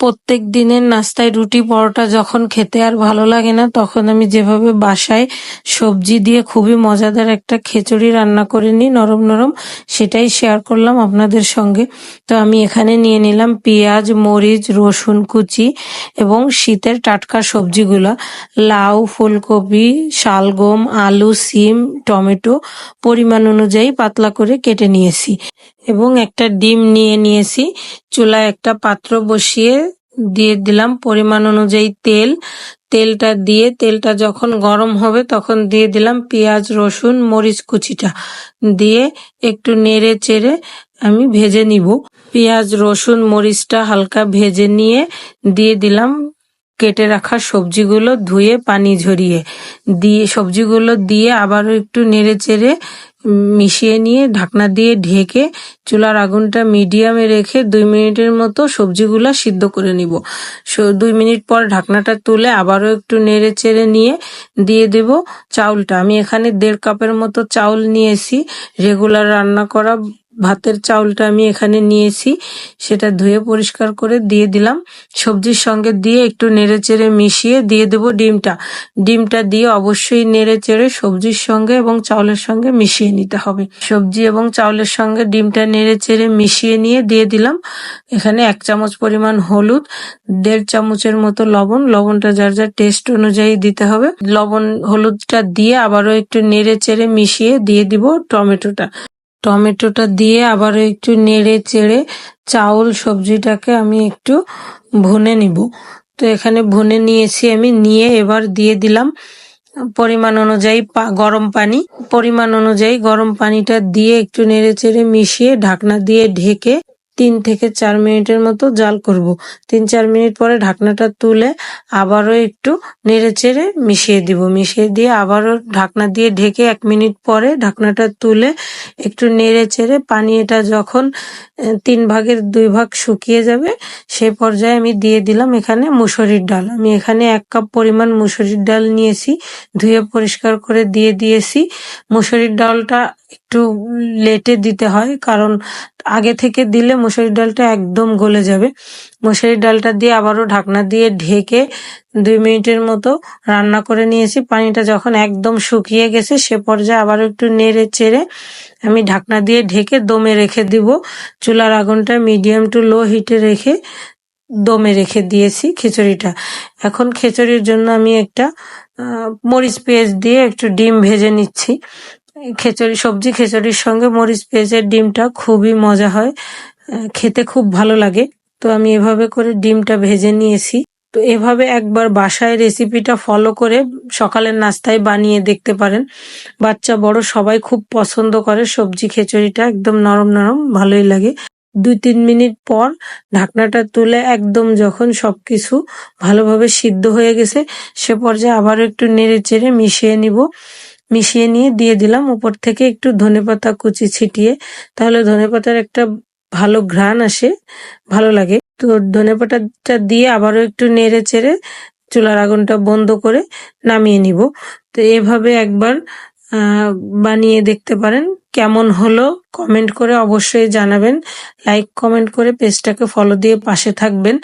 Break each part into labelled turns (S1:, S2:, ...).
S1: প্রত্যেক দিনের নাস্তায় রুটি পরোটা যখন খেতে আর ভালো লাগে না, তখন আমি যেভাবে বাসায় সবজি দিয়ে খুবই মজাদার একটা খিচুড়ি রান্না করে নিই, নরম নরম, সেটাই শেয়ার করলাম আপনাদের সঙ্গে। তো আমি এখানে নিয়ে নিলাম পেঁয়াজ, মরিচ, রসুন কুচি এবং শীতের টাটকা সবজিগুলো। লাউ, ফুলকপি, শালগম, আলু, সিম, টমেটো পরিমাণ অনুযায়ী পাতলা করে কেটে নিয়েছি। এবং একটা ডিম নিয়ে নিয়েছি। চুলায় একটা পাত্র বসিয়ে দিয়ে দিলাম পরিমাণ অনুযায়ী তেল। তেলটা দিয়ে, তেলটা যখন গরম হবে তখন দিয়ে দিলাম পেঁয়াজ, রসুন, মরিচ কুচিটা। দিয়ে একটু নেড়ে চেড়ে আমি ভেজে নিব। পেঁয়াজ, রসুন, মরিচটা হালকা ভেজে নিয়ে দিয়ে দিলাম কেটে রাখা সবজিগুলো ধুয়ে পানি ঝরিয়ে। দিয়ে সবজিগুলো দিয়ে আবারও একটু নেড়ে চেড়ে মিশিয়ে নিয়ে ঢাকনা দিয়ে ঢেকে চুলার আগুনটা মিডিয়ামে রেখে দুই মিনিটের মতো সবজিগুলা সিদ্ধ করে নিব। দুই মিনিট পর ঢাকনাটা তুলে আবারও একটু নেড়ে চেড়ে নিয়ে দিয়ে দেব চাউলটা। আমি এখানে দেড় কাপের মতো চাউল নিয়েছি। রেগুলার রান্না করা ভাতের চাউলটা আমি এখানে নিয়েছি। সেটা ধুয়ে পরিষ্কার করে দিয়ে দিলাম। সবজির সঙ্গে দিয়ে একটু নেড়ে চেড়ে মিশিয়ে দিয়ে দেব ডিমটা। ডিমটা দিয়ে অবশ্যই নেড়ে চেড়ে সবজির সঙ্গে এবং চাউলের সঙ্গে মিশিয়ে নিতে হবে। সবজি এবং চাউলের সঙ্গে ডিমটা নেড়ে চেড়ে মিশিয়ে নিয়ে দিয়ে দিলাম। এখানে এক চামচ পরিমাণ হলুদ, দেড় চামচের মতো লবণ। লবণটা যার যার টেস্ট অনুযায়ী দিতে হবে। লবণ, হলুদটা দিয়ে আবারও একটু নেড়ে চেড়ে মিশিয়ে দিয়ে দিব টমেটোটা। টমেটোটা দিয়ে আবার একটু নেড়ে চেড়ে চাউল সবজিটাকে আমি একটু ভুনে নিব। তো এখানে ভুনে নিয়েছি আমি, নিয়ে এবার দিয়ে দিলাম পরিমাণ অনুযায়ী গরম পানি। পরিমাণ অনুযায়ী গরম পানিটা দিয়ে একটু নেড়ে চেড়ে মিশিয়ে ঢাকনা দিয়ে ঢেকে তিন থেকে চার মিনিটের মতো জাল করব। তিন চার মিনিট পরে ঢাকনাটা তুলে আবারও একটু নেড়ে চেড়ে মিশিয়ে দিব। মিশিয়ে দিয়ে আবারও ঢাকনা দিয়ে ঢেকে এক মিনিট পরে ঢাকনাটা তুলে একটু নেড়ে চেড়ে পানি এটা যখন তিন ভাগের দুই ভাগ শুকিয়ে যাবে সেই পর্যায়ে আমি দিয়ে দিলাম এখানে মুসুরির ডাল। আমি এখানে এক কাপ পরিমাণ মুসুরির ডাল নিয়েছি, ধুয়ে পরিষ্কার করে দিয়ে দিয়েছি। মুসুরির ডালটা একটু লেটে দিতে হয় কারণ আগে থেকে দিলে মুসুরির ডালটা একদম গলে যাবে। মুসুরির ডালটা দিয়ে আবারও ঢাকনা দিয়ে ঢেকে দুই মিনিটের মতো রান্না করে নিয়েছি। পানিটা যখন একদম শুকিয়ে গেছে, সে পর্যায়ে আবার একটু নেড়ে চেড়ে আমি ঢাকনা দিয়ে ঢেকে দমে রেখে দিব। চুলার আগুনটা মিডিয়াম টু লো হিটে রেখে দমে রেখে দিয়েছি খিচুড়িটা। এখন খিচুড়ির জন্য আমি একটা মরিচ পেঁয়াজ দিয়ে একটু ডিম ভেজে নিচ্ছি। খিচুড়ি, সবজি খিচুড়ির সঙ্গে মরিচ পেঁয়াজের ডিমটা খুবই মজা হয়। খেতে খুব ভালো লাগে। তো আমি এভাবে করে ডিমটা ভেজে নিয়েছি। তো এভাবে একবার বাসায় রেসিপিটা ফলো করে সকালের নাস্তায় বানিয়ে দেখতে পারেন। বাচ্চা, বড় সবাই খুব পছন্দ করে সবজি খিচুড়িটা। একদম নরম নরম, ভালোই লাগে। দুই তিন মিনিট পর ঢাকনাটা তুলে একদম যখন সবকিছু ভালোভাবে সিদ্ধ হয়ে গেছে, সে পর্যায়ে আবার একটু নেড়ে চেড়ে মিশিয়ে নিব। মিশিয়ে নিয়ে দিয়ে দিলাম। উপর থেকে একটু ধনেপাতা কুচি ছিটিয়ে, তাহলে ধনেপাতার একটা ভালো ঘ্রাণ আসে, ভালো লাগে। তো ধনেপাতাটা দিয়ে আবারও একটু নেড়ে চেড়ে চুলার আগুনটা বন্ধ করে নামিয়ে নিব। তো এভাবে একবার বানিয়ে দেখতে পারেন। কেমন হলো কমেন্ট করে অবশ্যই জানাবেন। লাইক, কমেন্ট করে পেজটাকে ফলো দিয়ে পাশে থাকবেন।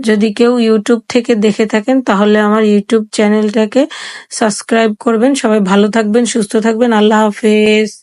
S1: যদি কেউ ইউটিউব থেকে দেখে থাকেন, তাহলে আমার ইউটিউব চ্যানেলটাকে সাবস্ক্রাইব করবেন। সবাই ভালো থাকবেন, সুস্থ থাকবেন। আল্লাহ হাফেজ।